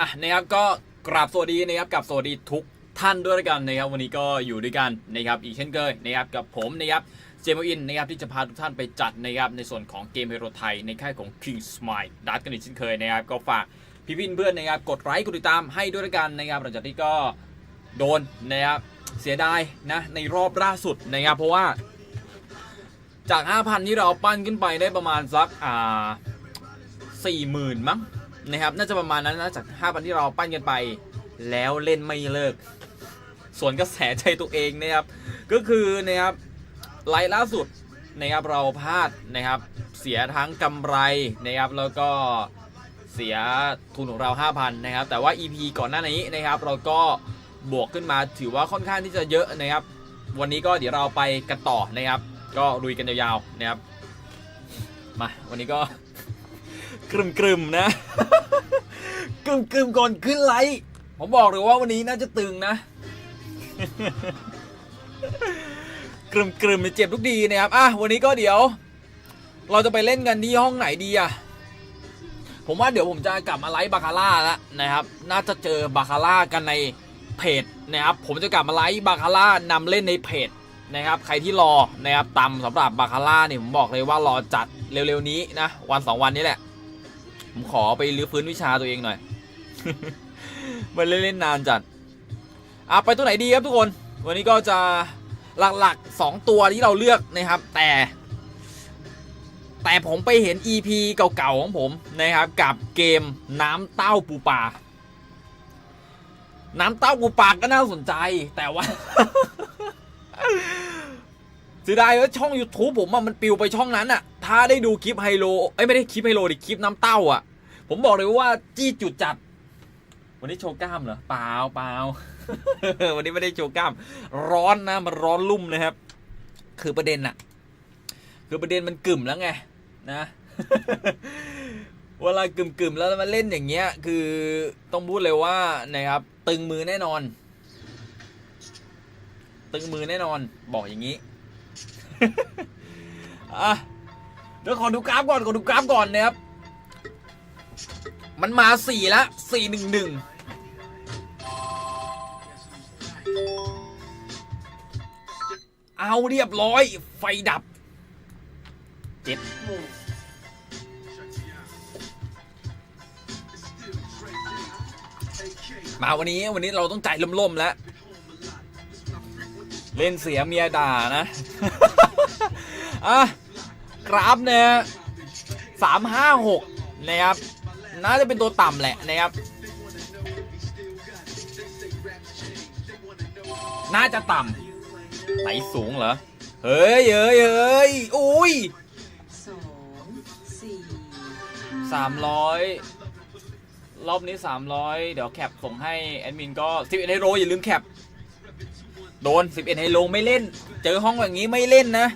อะนะครับก็กราบสวัสดีนะครับกับสวัสดีทุก ท่านด้วยกันนะครับ วันนี้ก็อยู่ด้วยกันนะครับอีกเช่นเคยนะครับกับผมนะครับเจมอินนะครับที่จะพาทุกท่านไปจัดนะครับในส่วนของเกมเฮโรไทยในค่ายของ King Smile ดัตกันอีกเช่นเคยนะครับก็ฝากพี่พินเพื่อนนะครับกดไลค์กดติดตามให้ด้วยกันนะครับหลังจากที่ก็โดนนะครับเสียดายนะในรอบล่าสุดนะครับเพราะว่า จาก 5,000 ที่เราปั้นขึ้นไปได้ประมาณสักอ่า40,000 มั้งนะครับน่าจะประมาณนั้นนะจาก 5,000 ที่เราปั้นกันไป แล้วเล่นไม่เลิก ส่วนกระแสใจตัวเองนะครับ ก็คือนะครับไลฟ์ล่าสุดนะครับเราพลาดนะครับเสียทั้งกำไรนะครับแล้วก็เสียทุนของเรา 5,000นะครับแต่ว่า EP ก่อนหน้านี้นะครับเราก็บวกขึ้นมาถือว่าค่อนข้างที่จะเยอะนะครับ วันนี้ก็เดี๋ยวเราไปกันต่อนะครับ ก็ลุยกันยาวๆนะครับมาวันนี้ก็กรึมกรึมๆนะกรึมกรึมๆก่อนขึ้นไลฟ์ผมบอกเลยว่าวันนี้น่าจะตึงนะ กรึมกรึมเจ็บทุกดีนะครับอะวันนี้ก็เดี๋ยว เราจะไปเล่นกันที่ห้องไหนดีอะผมว่าเดี๋ยวผมจะกลับมาไลฟ์บาคาร่าแล้วนะครับ น่าจะเจอบาคาร่ากันในเพจนะครับ ผมจะกลับมาไลฟ์บาคาร่านำเล่นในเพจนะครับ ใครที่รอนะครับตำสำหรับบาคาร่าเนี่ยผมบอกเลยว่ารอจัดเร็วๆนี้นะวันสองวันนี้แหละ ผมขอไปรื้อฟื้นวิชาตัวเองหน่อย มันเล่นๆนานจัด อะไปตัวไหนดีครับทุกคน วันนี้ก็จะหลักๆ 2 ตัวที่เราเลือกนะครับ แต่ แต่ผมไปเห็น EP เก่าๆของผมนะครับ กับเกมน้ำเต้าปูปลาน้ำเต้าปูปลาก็น่าสนใจ แต่ว่าเสียดายว่าช่อง YouTube ผมอะมันปิวไปช่องนั้นอะถ้าได้ดูคลิปไฮโลเอ้ยไม่ได้คลิปไฮโลดิคลิปน้ำเต้าอะผมบอกเลยว่าจี้จุดจัด วันนี้โชว์กล้ามเหรอเปล่าเปล่าวันนี้ไม่ได้โชว์กล้าม ร้อนนะมันร้อนลุ่มนะครับ คือประเด็นอะคือประเด็นมันกึ่มแล้วไงนะเวลากึ่มกึ่มๆแล้วมาเล่นอย่างเงี้ย คือต้องพูดเลยว่านะครับ ตึงมือแน่นอน ตึงมือแน่นอน บอกอย่างนี้อะเดี๋ยวขอดูกราฟก่อนขอดูกราฟก่อนนะครับ มันมาสี่ละสี่หนึ่งหนึ่งเอาเรียบร้อย ไฟดับเจ็ดมาวันนี้วันนี้เราต้องใจล่มๆแล้ว เล่นเสียเมียด่านะ อะ กราฟเนี่ยสามห้าหกนะครับ น่าจะเป็นตัวต่ำแหละนะครับ น่าจะต่ำไหลสูงเหรอ เฮ้ยเฮ้ยเฮ้ยอุ้ยสองสี่สามร้อยรอบนี้สามร้อยเดี๋ยวแคปส่งให้ แอดมินก็สิบเอ็ดไฮโลอย่าลืมแคป โดน 11ไฮโลไม่เล่น เจอห้องแบบนี้ไม่เล่นนะ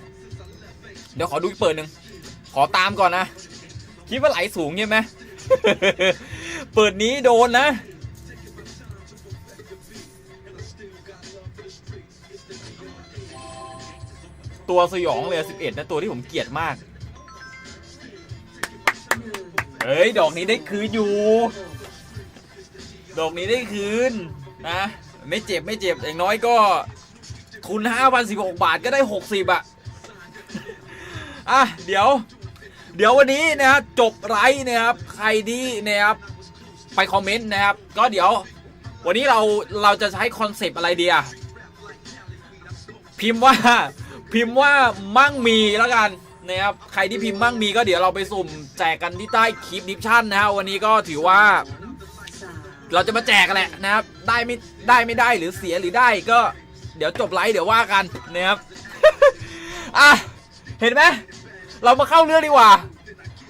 เดี๋ยวขอดูอีกเปิดหนึ่ง ขอตามก่อนนะ คิดว่าไหลสูงใช่ไหม เปิดนี้โดนนะ ตัวสยองเลย 11 นะ ตัวที่ผมเกลียดมาก เฮ้ย ดอกนี้ได้คืนอยู่ ดอกนี้ได้คืน นะ ไม่เจ็บไม่เจ็บ อย่างน้อยก็ ทุน 5,016 บาทก็ได้ 60 อะ อะ เดี๋ยว เดี๋ยววันนี้นะครับจบไลฟ์นะครับใครที่นะครับไปคอมเมนต์นะครับ ก็เดี๋ยววันนี้เราเราจะใช้คอนเซปต์อะไรดีอะพิมพ์ว่าพิมพ์ว่ามั่งมีแล้วกันนะครับใครที่พิมพ์มั่งมีก็เดี๋ยวเราไปสุ่มแจกกันที่ใต้คลิปดิฟชั่นนะฮะวันนี้ก็ถือว่า เราจะมาแจกกันแหละนะครับ ได้ไม่ได้ไม่ได้หรือเสียหรือได้ก็เดี๋ยวจบไลฟ์เดี๋ยวว่ากันนะครับอะเห็นไหม เรามาเข้าเรื่องดีกว่า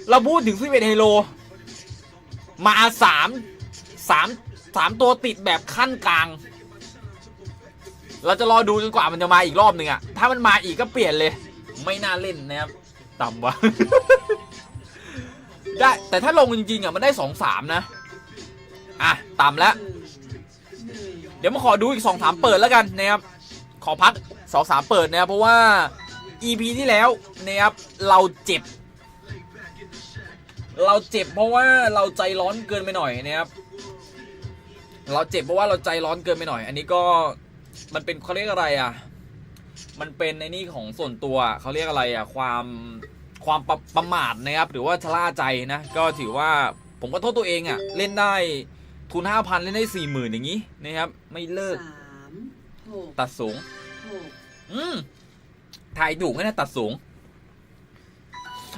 เราพูดถึงซิเวนไฮโล มาสามสามสามตัวติดแบบขั้นกลาง เราจะรอดูจนกว่ามันจะมาอีกรอบหนึ่งอะถ้ามันมาอีกก็เปลี่ยนเลย ไม่น่าเล่นนะครับต่ำวะได้แต่ถ้าลงจริงๆอะมันได้สองสามนะ อะต่ำแล้ว เดี๋ยวมาขอดูอีกสองสามเปิดแล้วกันนะครับขอพักสองสามเปิดนะครับเพราะว่า EP ที่แล้วนะครับเราเจ็บ เราเจ็บเพราะว่าเราใจร้อนเกินไปหน่อยนะครับเราเจ็บเพราะว่าเราใจร้อนเกินไปหน่อย อันนี้ก็มันเป็นเขาเรียกอะไรอะ มันเป็นไอ้นี่ของส่วนตัวเขาเรียกอะไรอะ ความความประประมาทนะครับ หรือว่าชะล่าใจนะ ก็ถือว่าผมก็โทษตัวเองอะ เล่นได้ทุนห้าพันเล่นได้สี่หมื่นอย่างนี้นะครับ ไม่เลิกสามหกตัดสูงหกอืม ถ่ายถูกไหมนะตัดสูง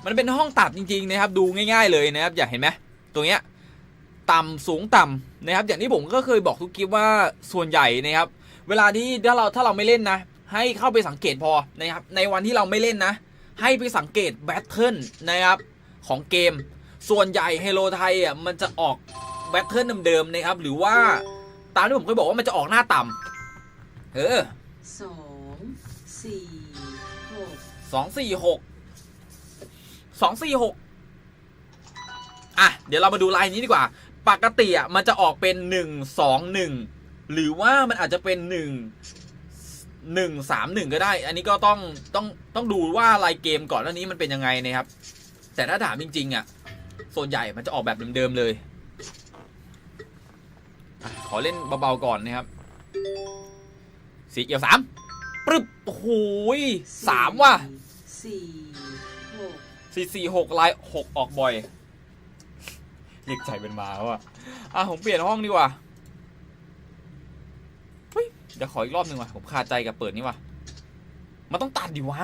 มันเป็นห้องตัดจริง ๆ นะครับ ดูง่าย ๆ เลยนะครับ อยากเห็นไหมตรงเนี้ยต่ำสูงต่ำนะครับ อย่างที่ผมก็เคยบอกทุกคลิปว่าส่วนใหญ่นะครับ เวลาที่ถ้าเราถ้าเราไม่เล่นนะ ให้เข้าไปสังเกตพอนะครับ ในวันที่เราไม่เล่นนะ ให้ไปสังเกตแบทเทิลนะครับของเกม ส่วนใหญ่เฮโลไทยอะมันจะออกแบทเทิลเดิมๆนะครับ หรือว่าตามที่ผมเคยบอกว่ามันจะออกหน้าต่ำเออสองสี่ สองสี่หกสองสี่หกอะ เดี๋ยวเรามาดูลายนี้ดีกว่า ปกติอะมันจะออกเป็นหนึ่งสองหนึ่งหรือว่ามันอาจจะเป็นหนึ่งหนึ่งสามหนึ่งก็ได้ อันนี้ก็ต้องต้องต้องดูว่าลายเกมก่อนหน้านี้มันเป็นยังไงนะครับ แต่ถ้าถามจริงๆอะส่วนใหญ่มันจะออกแบบเดิมๆเลย ขอเล่นเบาๆก่อนนะครับ สีเขียวสามปึ๊บโอ้โหยสามว่ะ สี่หกสี่สี่หกลายหกออกบ่อยเรียกใจเป็นมาว่ะอะผมเปลี่ยนห้องดีกว่าเฮ้ยเดี๋ยวขออีกรอบหนึ่งว่ะผมคาใจกับเปิดนี่ว่ะมันต้องตัดดิวะ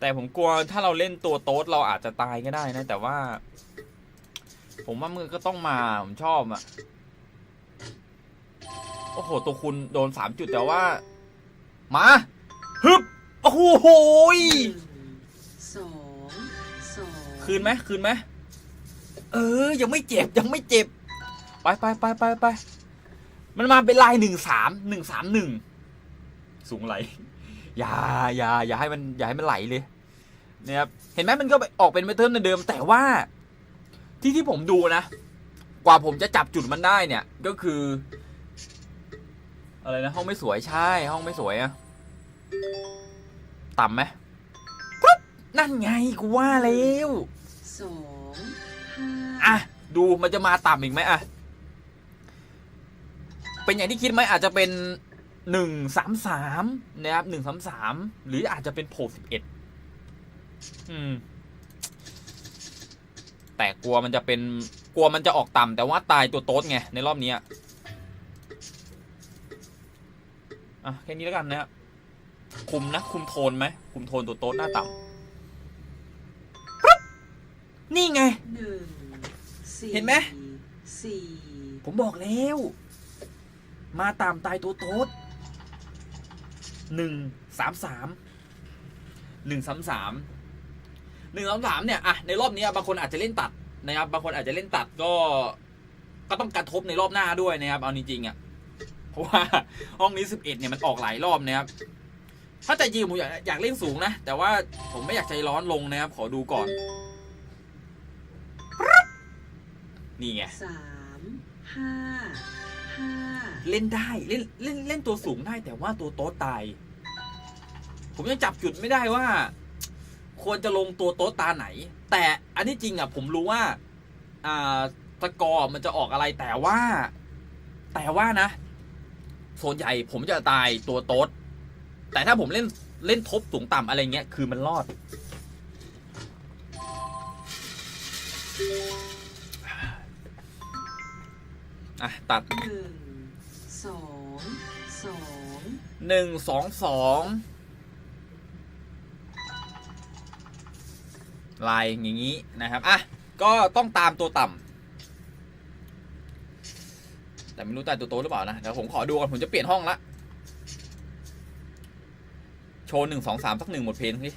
แต่ผมกลัวถ้าเราเล่นตัวโต๊ดเราอาจจะตายก็ได้นะ แต่ว่า ผมว่ามือก็ต้องมา ผมชอบอะ โอ้โห ตัวคุณโดนสามจุดแต่ว่า มา ฮึบ โอ้โหยสองสองคืนไหมคืนไหมเออ ยังไม่เจ็บยังไม่เจ็บ ไปไปไปไปไปมันมาเป็นลายหนึ่งสามหนึ่งสามหนึ่งสูงไหลอย่าอย่าอย่าให้มันอย่าให้มันไหลเลยนะครับเห็นไหมมันก็ออกเป็นแพทเทิร์นเดิมแต่ว่าที่ที่ผมดูนะ กว่าผมจะจับจุดมันได้เนี่ย ก็คือ อะไรนะ ห้องไม่สวยใช่ ห้องไม่สวยอะ ต่ำไหมปุ๊บนั่นไงกูว่าแล้วสองห้าอะดูมันจะมาต่ำอีกไหมอะ เป็นอย่างที่คิดไหมอาจจะเป็นหนึ่งสามสามนะครับหนึ่งสามสามหรืออาจจะเป็นโผล่สิบเอ็ดอืม แต่กลัวมันจะเป็นกลัวมันจะออกต่ำแต่ว่าตายตัวโต๊ดไงในรอบนี้อะอะแค่นี้แล้วกันนะครับ คุมนะ คุมโทนไหม คุมโทนตัวโต๊ดหน้าต่ำปึ๊บนี่ไง หนึ่งสี่เห็นไหม สี่ผมบอกแล้ว มาตามตายตัวโต๊ดหนึ่งสามสามหนึ่งสามสามหนึ่งสามสามเนี่ยอะในรอบนี้บางคนอาจจะเล่นตัดนะครับบางคนอาจจะเล่นตัดก็ ก็ต้องกระทบในรอบหน้าด้วยนะครับเอาจริงๆอะเพราะว่าห้องนี้สิบเอ็ดเนี่ยมันออกหลายรอบนะครับ ถ้าใจจริงผมอยากอยากเล่นสูงนะ แต่ว่าผมไม่อยากใจร้อนลงนะครับ ขอดูก่อนปึ๊บนี่ไงสามห้าห้าเล่นได้เล่นเล่นเล่นตัวสูงได้แต่ว่าตัวโต๊ะตาย ผมยังจับจุดไม่ได้ว่า ควรจะลงตัวโต๊ะตาไหน แต่อันที่จริงอะ ผมรู้ว่า อ่าสกอร์มันจะออกอะไรแต่ว่า แต่ว่านะส่วนใหญ่ผมจะตายตัวโต๊ด แต่ถ้าผมเล่นเล่นทบสูงต่ำอะไรเงี้ยคือมันรอด อะ ตัดหนึ่งสองสองหนึ่งสองสองลายอย่างนี้นะครับ อะ ก็ต้องตามตัวต่ำแต่ไม่รู้ตายตัวโตหรือเปล่านะเดี๋ยวผมขอดูก่อนผมจะเปลี่ยนห้องละ โชว์หนึ่งสองสามสักหนึ่งหมดเพลงสิ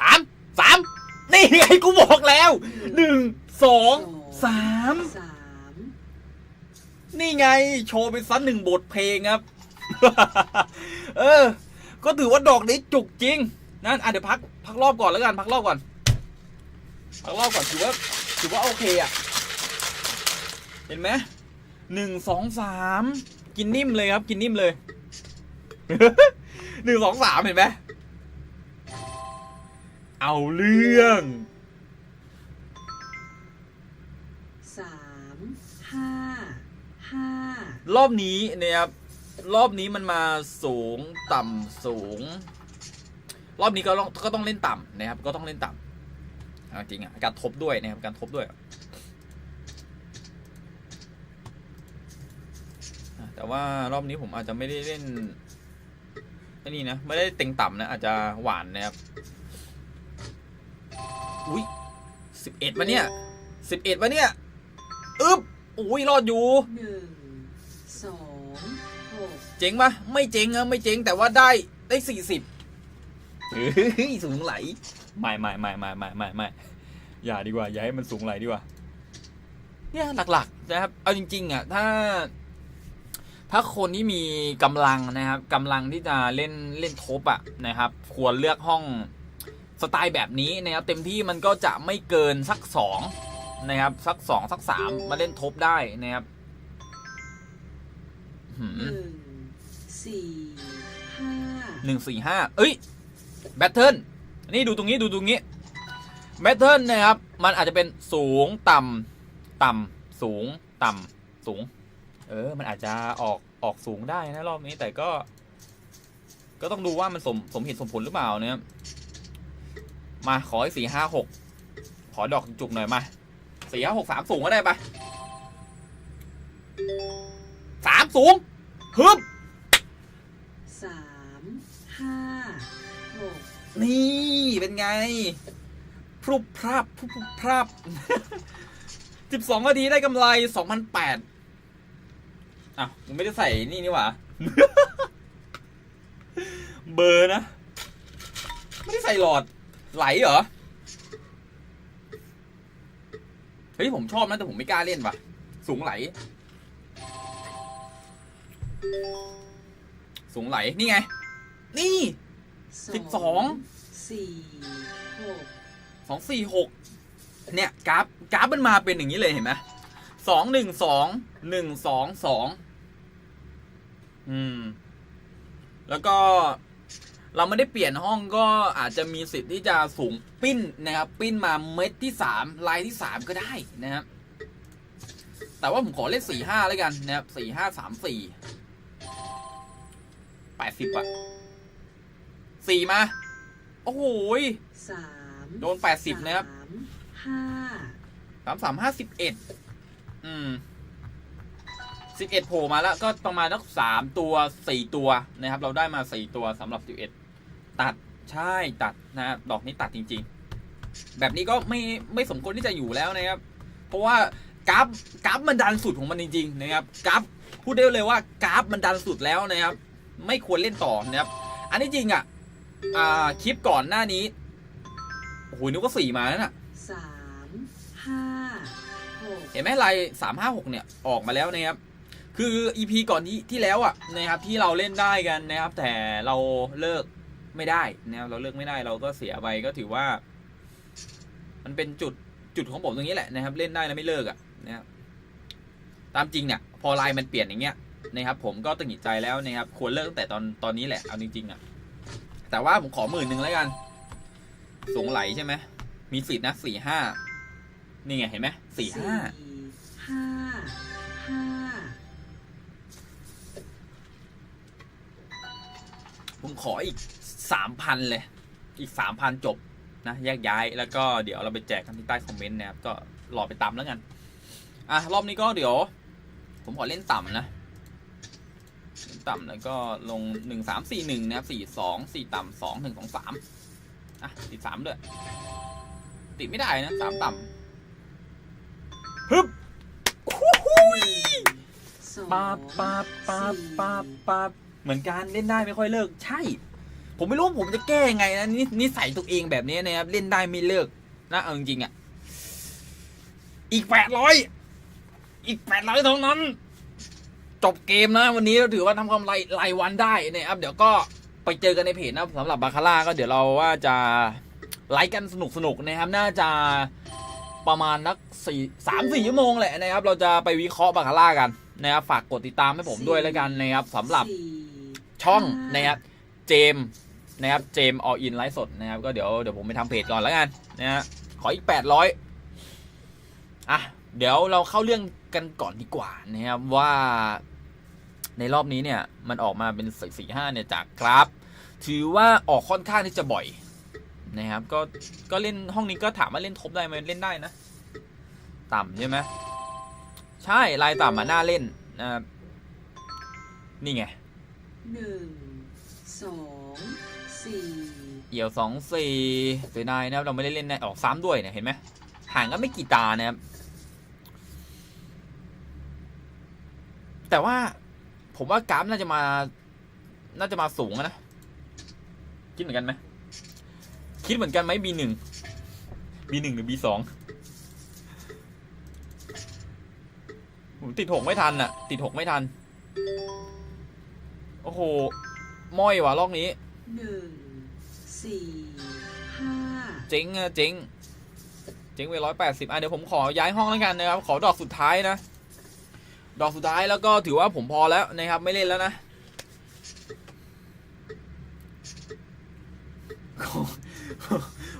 สามสามนี่ไงกูบอกแล้วแล้วหนึ่งสองสามสามนี่ไง โชว์ไปสักหนึ่งบทเพลงครับ เออ ก็ถือว่าดอกนี้จุกจริง นั่นอะเดี๋ยวพัก พักรอบก่อนแล้วกัน พักรอบก่อน พักรอบก่อนถือว่าถือว่าโอเคอะ เห็นไหมหนึ่งสองสามกินนิ่มเลยครับ กินนิ่มเลยหนึ่งสองสามเห็นไหมเอาเรื่องสามห้าห้ารอบนี้เนี่ยครับรอบนี้มันมาสูงต่ำสูง รอบนี้ก็ต้องก็ต้องเล่นต่ำนะครับ ก็ต้องเล่นต่ำเอาจริงอะการทบด้วยนะครับการทบด้วยอะ แต่ว่ารอบนี้ผมอาจจะไม่ได้เล่นไอ้นี่นะ ไม่ได้เต็งต่ำนะ อาจจะหวานนะครับ อุ้ยสิบเอ็ดมาเนี่ยสิบเอ็ดมาเนี่ยอึ๊บอุ้ยรอดอยู่หนึ่งสองหกเจ๋งปะไม่เจ๋งอะไม่เจ๋งแต่ว่าได้ได้สี่สิบเฮ้ยสูงไหลไม่ไม่ไม่ไม่ไม่ไม่ไม่อย่าดีกว่า อย่าให้มันสูงไหลดีกว่าเนี่ยหลักๆนะครับ เอาจริง ๆ อะ ถ้า ถ้าคนที่มีกำลังนะครับกำลังที่จะเล่นเล่นทบอะนะครับ ควรเลือกห้องสไตล์แบบนี้นะครับเต็มที่มันก็จะไม่เกินสักสองนะครับสักสองสักสามมาเล่นทบได้นะครับหืมหนึ่งสี่ห้าหนึ่งสี่ห้าเอ้ยแบตเทิลนี่ดูตรงนี้ดูตรงนี้แบตเทิลนะครับ มันอาจจะเป็นสูงต่ำต่ำสูงต่ำสูง เออ มันอาจจะออกออกสูงได้นะรอบนี้แต่ก็ ก็ต้องดูว่ามันสมสมเหตุสมผลหรือเปล่าเนี่ยมาขอให้สี่ห้าหกขอดอกจุกหน่อยมาสี่ห้าหกสามสูงก็ได้ปะสามสูงฮึบสามห้าหกนี่เป็นไง พรุบพรับพรุบพรับสิบสองนาทีได้กำไรสองพันแปด อ้าวยังไม่ได้ใส่นี่นี่หว่า เบอร์นะ ไม่ได้ใส่หลอด ไหลเหรอ เฮ้ยผมชอบนะ แต่ผมไม่กล้าเล่นว่ะ สูงไหล สูงไหล นี่ไง นี่สิบสองสี่หกสองสี่หกเนี่ยกราฟกราฟมันมาเป็นอย่างนี้เลยเห็นไหมสองหนึ่งสองหนึ่งสองสอง อืม แล้วก็เราไม่ได้เปลี่ยนห้องก็อาจจะมีสิทธิ์ที่จะสูงปิ้นนะครับ ปิ้นมาเม็ดที่สามลายที่สามก็ได้นะครับ แต่ว่าผมขอเล่นสี่ห้าแล้วกันนะครับสี่ห้าสามสี่แปดสิบอะสี่มา โอ้โหยสามโดน80นะครับสามห้าสามสามห้าสิบเอ็ดอืม สิบเอ็ดโผล่มาแล้วก็ประมาณสักสามตัวสี่ตัวนะครับ เราได้มาสี่ตัวสำหรับสิบเอ็ดตัดใช่ตัดนะครับดอกนี้ตัดจริง ๆ แบบนี้ก็ไม่ไม่สมควรที่จะอยู่แล้วนะครับ เพราะว่ากราฟกราฟมันดันสุดของมันจริง ๆ นะครับกราฟพูดได้เลยว่ากราฟมันดันสุดแล้วนะครับ ไม่ควรเล่นต่อนะครับ อันนี้จริงอะอ่าคลิปก่อนหน้านี้โอ้โหนึกว่าสี่มาแล้วน่ะสามห้าหกเห็นไหมลายสามห้าหกเนี่ย ออกมาแล้วนะครับ คือ EP ก่อนที่ที่แล้วอะนะครับที่เราเล่นได้กันนะครับ แต่เราเลิกไม่ได้นะครับเราเลิกไม่ได้เราก็เสียไปก็ถือว่า มันเป็นจุดจุดของผมตรงนี้แหละนะครับ เล่นได้แล้วไม่เลิกอะนะครับตามจริงเนี่ยพอลายมันเปลี่ยนอย่างเงี้ยนะครับผมก็ตัดสินใจแล้วนะครับควรเลิกตั้งแต่ตอนตอนนี้แหละเอาจริงๆอะแต่ว่าผมขอหมื่นหนึ่งแล้วกันสูงไหลใช่ไหมมีสิทธินะสี่ห้านี่ไงเห็นไหมสี่ห้าห้า ขออีกสามพันเลย อีกสามพันจบนะแยกย้ายแล้วก็เดี๋ยวเราไปแจกกันที่ใต้คอมเมนต์นะครับก็รอไปตามแล้วกันอะรอบนี้ก็เดี๋ยว ผมขอเล่นต่ำนะเล่นต่ำแล้วก็ลงหนึ่งสามสี่หนึ่งนะครับสี่สองสี่ต่ำสองหนึ่งสองสามอะติดสามด้วย ติดไม่ได้นะสามต่ำฮึบโอ้โหยสองปาบปาบปาบปาบปาบ เหมือนกันเล่นได้ไม่ค่อยเลิก ใช่ ผมไม่รู้ผมจะแก้ยังไงนะนี่นิสัยตัวเองแบบนี้นะครับ เล่นได้ไม่เลิกนะเอาจริงๆอะ อีกแปดร้อยอีกแปดร้อยเท่านั้น จบเกมนะ วันนี้เราถือว่าทำกำไรรายวันได้นะครับเดี๋ยวก็ไปเจอกันในเพจนะสำหรับบาคาร่าก็เดี๋ยวเราว่าจะไลฟ์กันสนุกสนุกนะครับ น่าจะประมาณนักสี่สามสี่ชั่วโมงแหละนะครับ เราจะไปวิเคราะห์บาคาร่ากันนะครับ ฝากกดติดตามให้ผมด้วยแล้วกันนะครับสำหรับ ช่องห้านะครับเจมส์นะครับเจมออินไลฟ์สดนะครับ ก็เดี๋ยวเดี๋ยวผมไปทำเพจก่อนแล้วกันนะฮะขออีกแปดร้อยอะเดี๋ยวเราเข้าเรื่องกันก่อนดีกว่านะครับว่าในรอบนี้เนี่ยมันออกมาเป็นสี่สี่ห้าเนี่ยจากกราฟ ถือว่าออกค่อนข้างที่จะบ่อยนะครับ ก็ก็เล่นห้องนี้ก็ถามว่าเล่นทบได้ไหมเล่นได้นะ ต่ำใช่ไหมใช่ลายต่ำมาน่าเล่นนะครับนี่ไง หนึ่งสองสี่เอี่ยวสองสี่เสียดายนะครับเราไม่ได้เล่นในออกซ้ำด้วยเนี่ยเห็นไหมห่างกันไม่กี่ตานะครับแต่ว่าผมว่ากราฟน่าจะมา น่าจะมาสูงนะ คิดเหมือนกันไหม คิดเหมือนกันไหมบีหนึ่งบีหนึ่งหรือบีสองผมติดหกไม่ทันอะติดหกไม่ทัน โอ้โหม้อยว่ะรอบนี้หนึ่งสี่ห้าเจ๊งอะเจ๊งเจ๊งไปร้อยแปดสิบอะเดี๋ยวผมขอย้ายห้องแล้วกันนะครับ ขอดอกสุดท้ายนะ ดอกสุดท้ายแล้วก็ถือว่าผมพอแล้วนะครับ ไม่เล่นแล้วนะ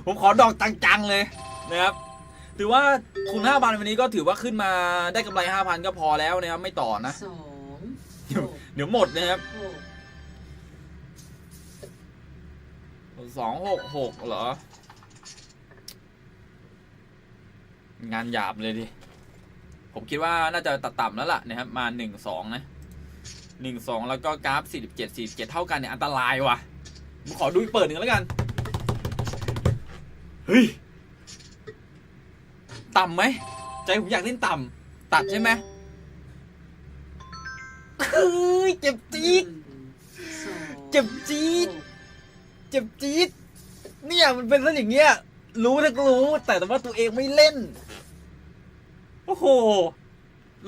ผมขอดอกจังๆเลยนะครับ ถือว่าคุณห้าพันวันนี้ก็ถือว่าขึ้นมาได้กำไรห้าพันก็พอแล้วนะครับ ไม่ต่อนะสอง เดี๋ยวหมดนะครับหกสองหกหกเหรอ งานหยาบเลยดิ ผมคิดว่าน่าจะตัดต่ำแล้วล่ะนะครับ มาหนึ่งสองนะหนึ่งสองแล้วก็กราฟสี่สิบเจ็ดสี่เจ็ดเท่ากันเนี่ยอันตรายว่ะผมขอดูอีกเปิดหนึ่งแล้วกัน เฮ้ย ต่ำไหม ใจผมอยากเล่นต่ำตัดใช่ไหม เฮ้ยเจ็บจี๊ดหนึ่งสองเจ็บจี๊ดหกเจ็บจี๊ดเนี่ยมันเป็นซะอย่างเงี้ย รู้ทั้งรู้ แต่แต่ว่าตัวเองไม่เล่น โอ้โห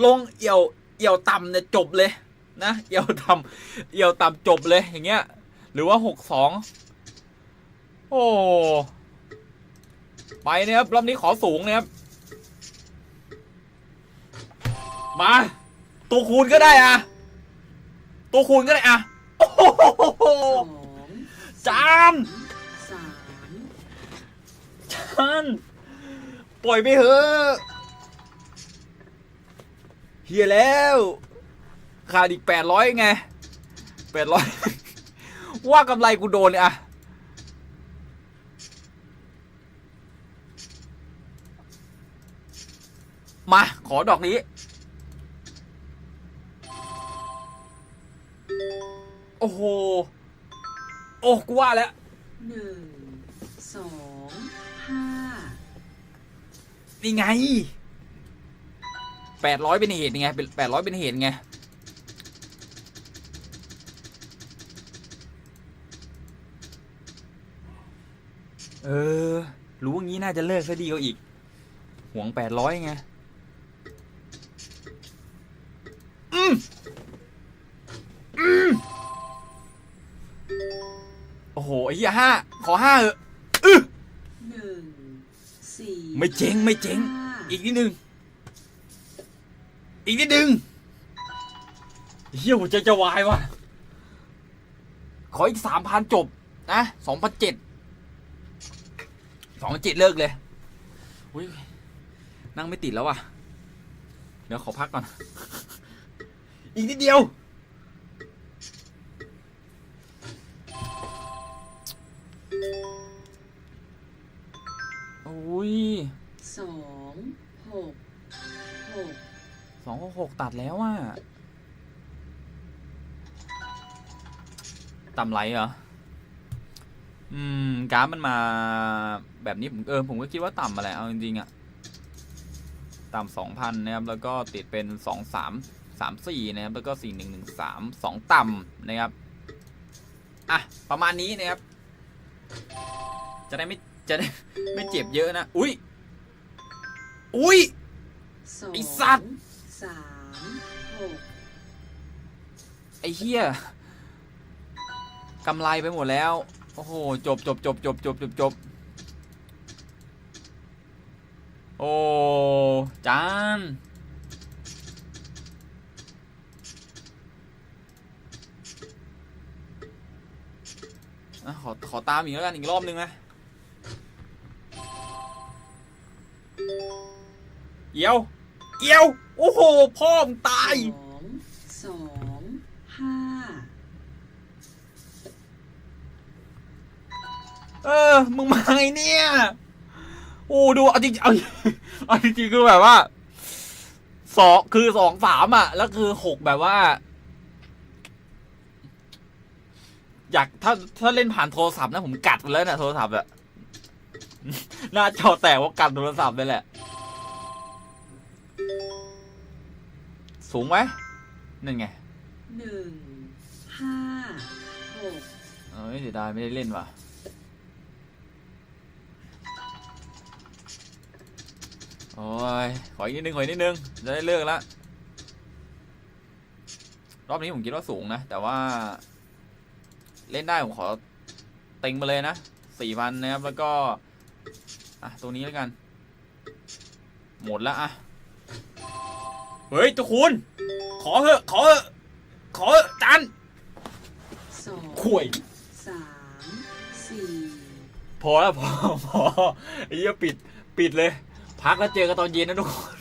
ลงเอี่ยว เอี่ยวต่ำเนี่ยจบเลยนะ เอี่ยวต่ำเอี่ยวต่ำจบเลยอย่างเงี้ย หรือว่าหกสอง โอ้ ไปนะครับรอบนี้ขอสูงนะครับ มา ตัวคูณก็ได้อะ ตัวคูณก็ได้อะโอ้โหสองจานสามท่านปล่อยไปเถอะเฮียแล้วขาดอีกแปดร้อยไงแปดร้อยว่ากำไรกูโดนเนี่ยอะมา ขอดอกนี้ โอ้โห โอ้กูว่าแล้ว หนึ่งสองห้านี่ไงแปดร้อยเป็นเหตุไงเป็นแปดร้อยเป็นเหตุไงเออ รู้อย่างนี้น่าจะเลิกซะดีกว่าอีกห่วงแปดร้อยไง เหี้ยห้าขอห้าเถอะหนึ่งสี่ไม่เจ๊งไม่เจ๊งห้าอีกนิดนึง อีกนิดนึงเฮียหัวใจจะวายว่ะ ขออีกสามพันจบนะสองพันเจ็ดสองพันเจ็ดเลิกเลยอุ้ยนั่งไม่ติดแล้วว่ะ เดี๋ยวขอพักก่อน อีกนิดเดียว อ้ยสองหกหกสองหกหกตัดแล้วอะต่ำไรเหรอ อืมกราฟมันมาแบบนี้ผมเออผมก็คิดว่าต่ำมาแหละเอาจริงๆอะต่ำสองพันนะครับ แล้วก็ติดเป็นสองสามสามสี่นะครับ แล้วก็สี่หนึ่งหนึ่งสามสองต่ำนะครับ อะ ประมาณนี้นะครับ จะได้ไม่ จะได้ไม่เจ็บเยอะนะ อุ้ย อุ้ยสองไอ้สัตว์สามหกไอ้เหี้ยกำไรไปหมดแล้ว โอ้โห จบจบจบจบจบจบจบโอ้ จานอะขอ ขอตามอีกแล้วกัน อีกรอบนึงนะ เอียว เอียว โอ้โห พ่อมงตาย สองสองห้าเออ มึงมาไงเนี่ย โอ้ ดู เอาจริงเอาเอาจริงๆคือแบบว่า สอง คือสองสามอะ แล้วคือหกแบบว่า อยาก ถ้า ถ้าเล่นผ่านโทรศัพท์นะ ผมกัดไปแล้วนะโทรศัพท์อะ หน้าจอแตกว่ากัดโทรศัพท์เลยแหละ สูงไหมนั่นไงหนึ่งห้าหกเอ้ยเสียดายไม่ได้เล่นว่ะ โอ้ย ขออีกนิดนึง ขออีกนิดนึง จะได้เลิกละ รอบนี้ผมคิดว่าสูงนะ แต่ว่า เล่นได้ผมขอเต็งมาเลยนะสี่พันนะครับ แล้วก็ อะตัวนี้แล้วกัน หมดละอะ เฮ้ยตัวคุณ ขอเถอะ ขอเถอะขอเถอะจันข่วยพอแล้วพอพอไอ้เหี้ปิดปิดเลย พักแล้วเจอกันตอนเย็นนะทุกคน